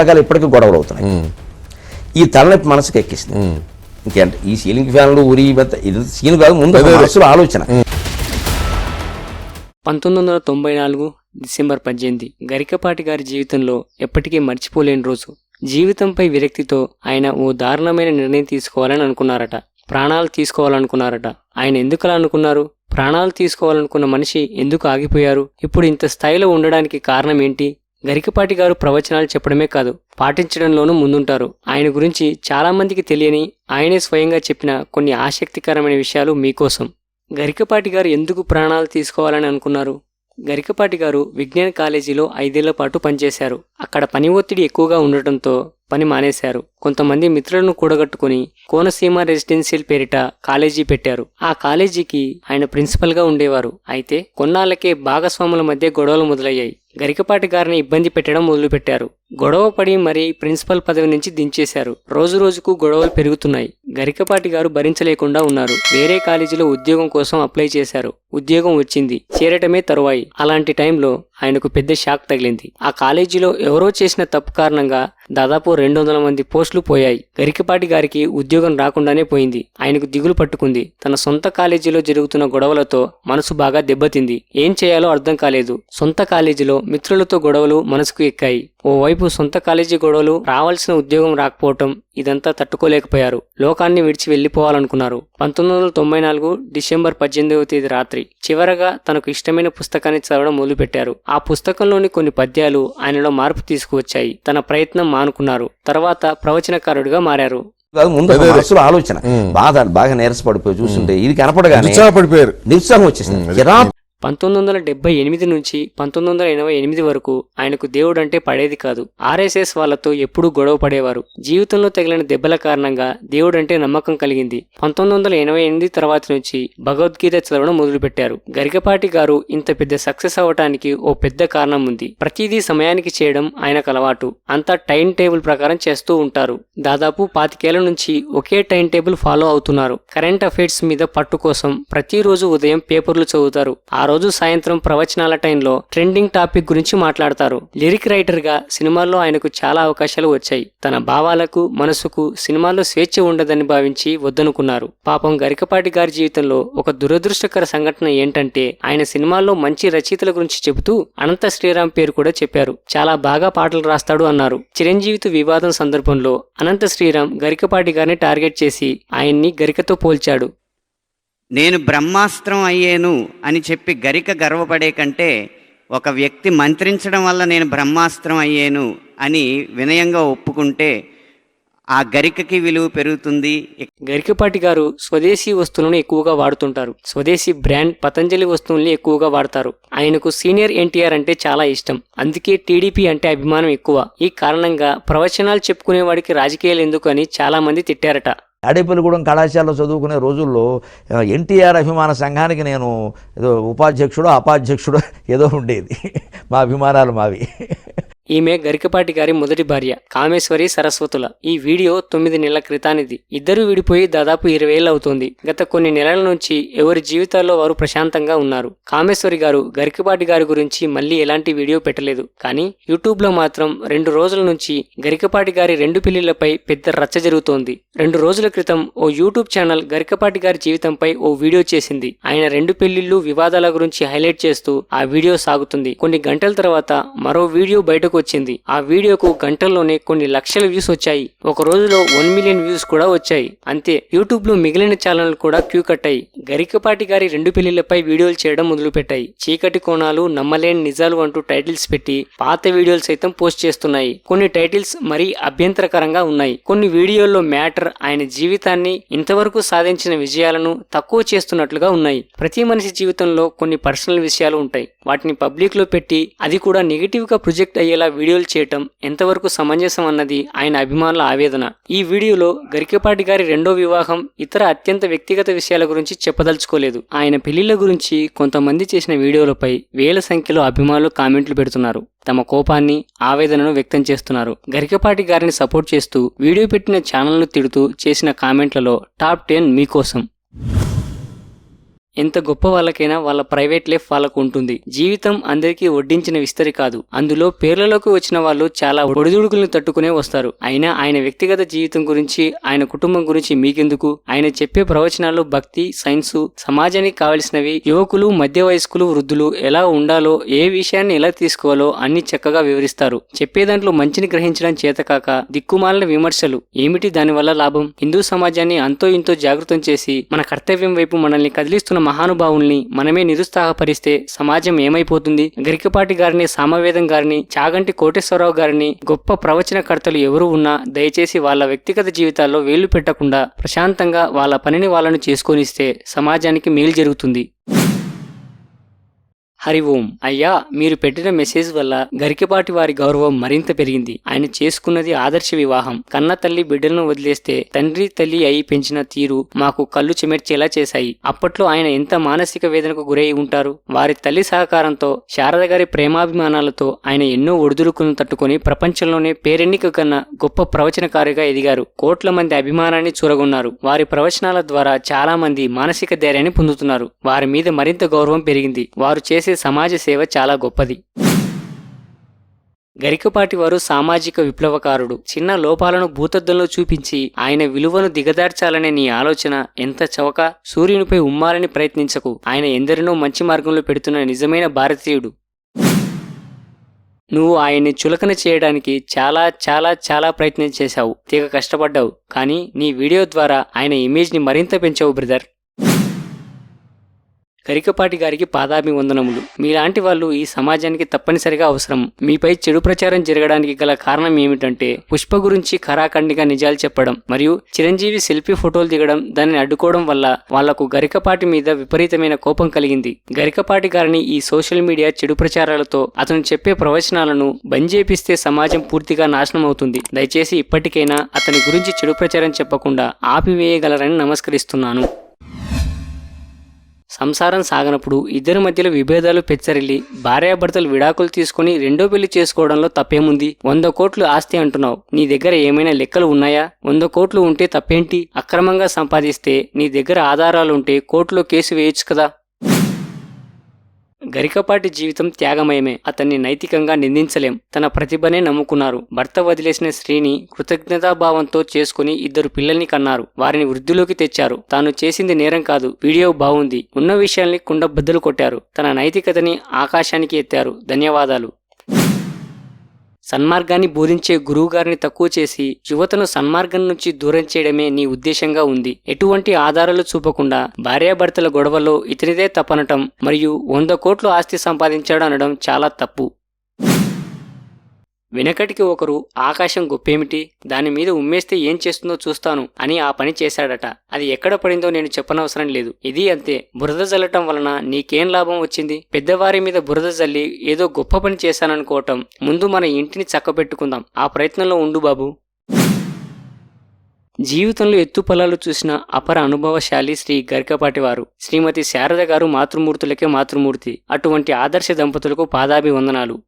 రకాలు ఇప్పటికీ గొడవలు అవుతున్నాయి. ఈ తలనొప్పి మనసుకు ఎక్కిస్తుంది. ఇంకేంటి? ఈ సీలింగ్ ఫ్యాన్లు ఉరి బెత్త ఇది సీన్ కాదు ముందు అసలు మనసులో ఆలోచన. పంతొమ్మిది వందల తొంభై నాలుగు డిసెంబర్ పద్దెనిమిది గరికపాటి గారి జీవితంలో ఎప్పటికీ మర్చిపోలేని రోజు. జీవితంపై విరక్తితో ఆయన ఓ దారుణమైన నిర్ణయం తీసుకోవాలని అనుకున్నారట. ప్రాణాలు తీసుకోవాలనుకున్నారట. ఆయన ఎందుకు అలా అనుకున్నారు? ప్రాణాలు తీసుకోవాలనుకున్న మనిషి ఎందుకు ఆగిపోయారు? ఇప్పుడు ఇంత స్థాయిలో ఉండడానికి కారణం ఏంటి? గరికపాటి గారు ప్రవచనాలు చెప్పడమే కాదు పాటించడంలోనూ ముందుంటారు. ఆయన గురించి చాలామందికి తెలియని ఆయనే స్వయంగా చెప్పిన కొన్ని ఆసక్తికరమైన విషయాలు మీకోసం. గరికపాటి గారు ఎందుకు ప్రాణాలు తీసుకోవాలని అనుకున్నారు? గరికపాటి గారు విజ్ఞాన కాలేజీలో ఐదేళ్ళ పాటు పనిచేశారు. అక్కడ పని ఒత్తిడి ఎక్కువగా ఉండటంతో పని మానేశారు. కొంతమంది మిత్రులను కూడగట్టుకుని కోనసీమ రెసిడెన్షియల్ పేరిట కాలేజీ పెట్టారు. ఆ కాలేజీకి ఆయన ప్రిన్సిపల్గా ఉండేవారు. అయితే కొన్నాళ్ళకే భాగస్వాముల మధ్య గొడవలు మొదలయ్యాయి. గరికపాటి గారిని ఇబ్బంది పెట్టడం మొదలుపెట్టారు. గొడవ పడి మరీ ప్రిన్సిపల్ పదవి నుంచి దించేశారు. రోజు రోజుకు గొడవలు పెరుగుతున్నాయి. గరికపాటి గారు భరించలేకుండా ఉన్నారు. వేరే కాలేజీలో ఉద్యోగం కోసం అప్లై చేశారు. ఉద్యోగం వచ్చింది. చేరటమే తరువాయి. అలాంటి టైంలో ఆయనకు పెద్ద షాక్ తగిలింది. ఆ కాలేజీలో ఎవరో చేసిన తప్పు కారణంగా దాదాపు రెండు వందల మంది పోస్ట్ పోస్టులు పోయాయి. గరికపాటి గారికి ఉద్యోగం రాకుండానే పోయింది. ఆయనకు దిగులు పట్టుకుంది. తన సొంత కాలేజీలో జరుగుతున్న గొడవలతో మనసు బాగా దెబ్బతింది. ఏం చేయాలో అర్థం కాలేదు. సొంత కాలేజీలో మిత్రులతో గొడవలు మనసుకు ఎక్కాయి. ఓవైపు సొంత కాలేజీ గొడవలు రావాల్సిన ఉద్యోగం రాకపోవటం ఇదంతా తట్టుకోలేకపోయారు. లోకాన్ని విడిచి వెళ్ళిపోవాలనుకున్నారు పంతొమ్మిది వందల తొంభై నాలుగు డిసెంబర్ పద్దెనిమిదవ తేదీ రాత్రి చివరగా తనకు ఇష్టమైన పుస్తకాన్ని చదవడం మొదలుపెట్టారు. ఆ పుస్తకంలోని కొన్ని పద్యాలు ఆయనలో మార్పు తీసుకువచ్చాయి. తన ప్రయత్నం మానుకున్నారు. తర్వాత ప్రవచనకారుడిగా మారారు. ముందు మనసులో ఆలోచన. బాధ బాగా నీరసపడిపోయి చూస్తుంటే ఇది కనపడగానే నిరుత్సాహం వచ్చేసింది. పంతొమ్మిది వందల డెబ్బై ఎనిమిది నుంచి పంతొమ్మిది వందల ఎనభై ఎనిమిది వరకు ఆయనకు దేవుడంటే పడేది కాదు. ఆర్ఎస్ఎస్ వాళ్ళతో ఎప్పుడూ గొడవ పడేవారు. జీవితంలో తగిలిన దెబ్బల కారణంగా దేవుడంటే నమ్మకం కలిగింది. పంతొమ్మిది వందల ఎనభై ఎనిమిది తర్వాత నుంచి భగవద్గీత చదవడం మొదలుపెట్టారు. గరికపాటి గారు ఇంత పెద్ద సక్సెస్ అవ్వటానికి ఓ పెద్ద కారణం ఉంది. ప్రతిదీ సమయానికి చేయడం ఆయనకు అలవాటు. అంతా టైం టేబుల్ ప్రకారం చేస్తూ ఉంటారు. దాదాపు పాతికేళ్ళ నుంచి ఒకే టైం టేబుల్ ఫాలో అవుతున్నారు. కరెంట్ అఫైర్స్ మీద పట్టు కోసం ప్రతిరోజు ఉదయం పేపర్లు చదువుతారు. ఆ రోజు సాయంత్రం ప్రవచనాల టైంలో ట్రెండింగ్ టాపిక్ గురించి మాట్లాడతారు. లిరిక్ రైటర్గా సినిమాల్లో ఆయనకు చాలా అవకాశాలు వచ్చాయి. తన భావాలకు మనసుకు సినిమాల్లో స్వేచ్ఛ ఉండదని భావించి వద్దనుకున్నారు. పాపం గరికపాటి గారి జీవితంలో ఒక దురదృష్టకర సంఘటన ఏంటంటే ఆయన సినిమాల్లో మంచి రచయితల గురించి చెబుతూ అనంత శ్రీరామ్ పేరు కూడా చెప్పారు. చాలా బాగా పాటలు రాస్తాడు అన్నారు. చిరంజీవితో వివాదం సందర్భంలో అనంత శ్రీరామ్ గరికపాటి గారిని టార్గెట్ చేసి ఆయన్ని గరికతో పోల్చాడు. నేను బ్రహ్మాస్త్రం అయ్యేను అని చెప్పి గరిక గర్వపడే కంటే ఒక వ్యక్తి మంత్రించడం వల్ల నేను బ్రహ్మాస్త్రం అయ్యేను అని వినయంగా ఒప్పుకుంటే ఆ గరికకి విలువ పెరుగుతుంది. గరికపాటి గారు స్వదేశీ వస్తువులను ఎక్కువగా వాడుతుంటారు. స్వదేశీ బ్రాండ్ పతంజలి వస్తువుల్ని ఎక్కువగా వాడతారు. ఆయనకు సీనియర్ ఎన్టీఆర్ అంటే చాలా ఇష్టం. అందుకే టీడీపీ అంటే అభిమానం ఎక్కువ. ఈ కారణంగా ప్రవచనాలు చెప్పుకునేవాడికి రాజకీయాలు ఎందుకు అని చాలా మంది తిట్టారట. తాడేపల్లిగూడెం కళాశాలలో చదువుకునే రోజుల్లో ఎన్టీఆర్ అభిమాన సంఘానికి నేను ఏదో ఉపాధ్యక్షుడో అపాధ్యక్షుడో ఏదో ఉండేది. మా అభిమానాలు మావి. ఈమె గరికపాటి గారి మొదటి భార్య కామేశ్వరి సరస్వతుల. ఈ వీడియో తొమ్మిది నెలల క్రితానిది. ఇద్దరు విడిపోయి దాదాపు ఇరవై ఏళ్ళు అవుతోంది. గత కొన్ని నెలల నుంచి ఎవరి జీవితాల్లో వారు ప్రశాంతంగా ఉన్నారు. కామేశ్వరి గారు గరికపాటి గారి గురించి మళ్ళీ ఎలాంటి వీడియో పెట్టలేదు. కానీ యూట్యూబ్లో మాత్రం రెండు రోజుల నుంచి గరికపాటి గారి రెండు పెళ్ళిళ్ళపై పెద్ద రచ్చ జరుగుతోంది. రెండు రోజుల క్రితం ఓ యూట్యూబ్ ఛానల్ గరికపాటి గారి జీవితంపై ఓ వీడియో చేసింది. ఆయన రెండు పెళ్ళిళ్ళు వివాదాల గురించి హైలైట్ చేస్తూ ఆ వీడియో సాగుతుంది. కొన్ని గంటల తర్వాత మరో వీడియో బయటకు వచ్చింది. ఆ వీడియోకు గంటల్లోనే కొన్ని లక్షల వ్యూస్ వచ్చాయి. ఒక రోజులో వన్ మిలియన్ వ్యూస్ కూడా వచ్చాయి. అంతే యూట్యూబ్లో మిగిలిన ఛానల్ కూడా క్యూ కట్టాయి. గరికపాటి గారి రెండు పెళ్ళిళ్ళపై వీడియోలు చేయడం మొదలుపెట్టాయి. చీకటి కోణాలు నమ్మలేని నిజాలు అంటూ టైటిల్స్ పెట్టి పాత వీడియోలు సైతం పోస్ట్ చేస్తున్నాయి. కొన్ని టైటిల్స్ మరీ అభ్యంతరకరంగా ఉన్నాయి. కొన్ని వీడియోల్లో మ్యాటర్ ఆయన జీవితాన్ని ఇంతవరకు సాధించిన విజయాలను తక్కువ చేస్తున్నట్లుగా ఉన్నాయి. ప్రతి మనిషి జీవితంలో కొన్ని పర్సనల్ విషయాలు ఉంటాయి. వాటిని పబ్లిక్లో పెట్టి అది కూడా నెగిటివ్గా ప్రొజెక్ట్ అయ్యేలా వీడియోలు చేయటం ఎంతవరకు సమంజసం అన్నది ఆయన అభిమానుల ఆవేదన. ఈ వీడియోలో గరికపాటి గారి రెండో వివాహం ఇతర అత్యంత వ్యక్తిగత విషయాల గురించి చెప్పదలుచుకోలేదు. ఆయన పెళ్ళిళ్ళ గురించి కొంతమంది చేసిన వీడియోలపై వేల సంఖ్యలో అభిమానులు కామెంట్లు పెడుతున్నారు. తమ కోపాన్ని ఆవేదనను వ్యక్తం చేస్తున్నారు. గరికపాటి గారిని సపోర్ట్ చేస్తూ వీడియో పెట్టిన ఛానల్ను తిడుతూ చేసిన కామెంట్లలో టాప్ టెన్ మీకోసం. ఎంత గొప్ప వాళ్ళకైనా వాళ్ళ ప్రైవేట్ లైఫ్ వాళ్ళకు ఉంటుంది. జీవితం అందరికీ వడ్డించిన విస్తరి కాదు. అందులో పేర్లలోకి వచ్చిన వాళ్ళు చాలా ఒడిదుడుకులను తట్టుకునే వస్తారు. అయినా ఆయన వ్యక్తిగత జీవితం గురించి ఆయన కుటుంబం గురించి మీకెందుకు? ఆయన చెప్పే ప్రవచనాలు భక్తి సైన్సు సమాజానికి కావలసినవి యువకులు మధ్య వయస్కులు వృద్ధులు ఎలా ఉండాలో ఏ విషయాన్ని ఎలా తీసుకోవాలో అన్ని చక్కగా వివరిస్తారు. చెప్పే దాంట్లో మంచిని గ్రహించడం చేతకాక దిక్కుమాలిన విమర్శలు. ఏమిటి దానివల్ల లాభం? హిందూ సమాజాన్ని అంతో ఇంతో జాగృతం చేసి మన కర్తవ్యం వైపు మనల్ని కదిలిస్తున్న మహానుభావుల్ని మనమే నిరుత్సాహపరిస్తే సమాజం ఏమైపోతుంది? గరికపాటి గారిని సామవేదం గారిని చాగంటి కోటేశ్వరరావు గారిని గొప్ప ప్రవచనకర్తలు ఎవరు ఉన్నా దయచేసి వాళ్ళ వ్యక్తిగత జీవితాల్లో వేళ్ళు పెట్టకుండా ప్రశాంతంగా వాళ్ళ పనిని వాళ్ళను చేసుకొనిస్తే సమాజానికి మేలు జరుగుతుంది. హరి ఓం. అయ్యా మీరు పెట్టిన మెసేజ్ వల్ల గరికపాటి వారి గౌరవం మరింత పెరిగింది. ఆయన చేసుకున్నది ఆదర్శ వివాహం. కన్న తల్లి బిడ్డలను వదిలేస్తే తండ్రి తల్లి అయి పెంచిన తీరు మాకు కళ్ళు చెమెర్చేలా చేశాయి. అప్పట్లో ఆయన ఎంత మానసిక వేదనకు గురై ఉంటారు? వారి తల్లి సహకారంతో శారద గారి ప్రేమాభిమానాలతో ఆయన ఎన్నో ఒడిదుడుకులను తట్టుకొని ప్రపంచంలోనే పేరెన్నిక కన్నా గొప్ప ప్రవచనకారిగా ఎదిగారు. కోట్ల మంది అభిమానాన్ని చూరగొన్నారు. వారి ప్రవచనాల ద్వారా చాలా మంది మానసిక ధైర్యాన్ని పొందుతున్నారు. వారి మీద మరింత గౌరవం పెరిగింది. వారు చేసే సమాజ సేవ చాలా గొప్పది. గరికపాటి వారు సామాజిక విప్లవకారుడు. చిన్న లోపాలను భూతద్దంలో చూపించి ఆయన విలువను దిగదార్చాలనే నీ ఆలోచన ఎంత చవక? సూర్యునిపై ఉమ్మాలని ప్రయత్నించకు. ఆయన ఎందరినో మంచి మార్గంలో పెడుతున్న నిజమైన భారతీయుడు. నువ్వు ఆయన్ని చులకన చేయడానికి చాలా చాలా చాలా ప్రయత్నం చేశావు. తీగ కష్టపడ్డావు. కానీ నీ వీడియో ద్వారా ఆయన ఇమేజ్ని మరింత పెంచావు బ్రదర్. గరికపాటి గారికి పాదాభివందనములు. మీలాంటి వాళ్ళు ఈ సమాజానికి తప్పనిసరిగా అవసరం. మీపై చెడు ప్రచారం జరగడానికి గల కారణం ఏమిటంటే పుష్ప గురించి ఖరాఖండిగా నిజాలు చెప్పడం మరియు చిరంజీవి సెల్ఫీ ఫోటోలు దిగడం దానిని అడ్డుకోవడం వల్ల వాళ్ళకు గరికపాటి మీద విపరీతమైన కోపం కలిగింది. గరికపాటి గారిని ఈ సోషల్ మీడియా చెడు ప్రచారాలతో అతను చెప్పే ప్రవచనాలను బంద్ చేపిస్తే సమాజం పూర్తిగా నాశనం అవుతుంది. దయచేసి ఇప్పటికైనా అతని గురించి చెడు ప్రచారం చెప్పకుండా ఆపివేయగలరని నమస్కరిస్తున్నాను. సంసారం సాగనప్పుడు ఇద్దరి మధ్యలో విభేదాలు పెచ్చరిల్లి భార్యాభర్తలు విడాకులు తీసుకుని రెండో పెళ్ళి చేసుకోవడంలో తప్పేముంది? వంద కోట్లు ఆస్తి అంటున్నావు. నీ దగ్గర ఏమైనా లెక్కలు ఉన్నాయా? వంద కోట్లు ఉంటే తప్పేంటి? అక్రమంగా సంపాదిస్తే నీ దగ్గర ఆధారాలు ఉంటే కోర్టులో కేసు వేయొచ్చు కదా. గరికపాటి జీవితం త్యాగమయమే. అతన్ని నైతికంగా నిందించలేం. తన ప్రతిభనే నమ్ముకున్నారు. భర్త వదిలేసిన స్త్రీని కృతజ్ఞతాభావంతో చేసుకుని ఇద్దరు పిల్లల్ని కన్నారు. వారిని వృద్ధిలోకి తెచ్చారు. తాను చేసింది నేరం కాదు. వీడియో బాగుంది. ఉన్న విషయాల్ని కుండబద్దలు కొట్టారు. తన నైతికతని ఆకాశానికి ఎత్తారు. ధన్యవాదాలు. సన్మార్గాన్ని బోధించే గురువుగారిని తక్కువ చేసి యువతను సన్మార్గం నుంచి దూరం చేయడమే నీ ఉద్దేశంగా ఉంది. ఎటువంటి ఆధారాలు చూపకుండా భార్యాభర్తల గొడవలో ఇతనిదే తప్పనటం మరియు వంద కోట్లు ఆస్తి సంపాదించాడు అనడం చాలా తప్పు. వెనకటికి ఒకరు ఆకాశం గొప్పేమిటి? దాని మీద ఉమ్మేస్తే ఏం చేస్తుందో చూస్తాను అని ఆ పని చేశాడట. అది ఎక్కడ పడిందో నేను చెప్పనవసరం లేదు. ఇది అంతే. బురద జల్లటం వలన నీకేం లాభం వచ్చింది? పెద్దవారి మీద బురద జల్లి ఏదో గొప్ప పని చేశాననుకోవటం. ముందు మన ఇంటిని చక్కబెట్టుకుందాం. ఆ ప్రయత్నంలో ఉండు బాబు. జీవితంలో ఎత్తుపలాలు చూసిన అపర అనుభవశాలి శ్రీ గరికపాటి వారు శ్రీమతి శారద గారు మాతృమూర్తులకే మాతృమూర్తి. అటువంటి ఆదర్శ దంపతులకు పాదాభివందనాలు.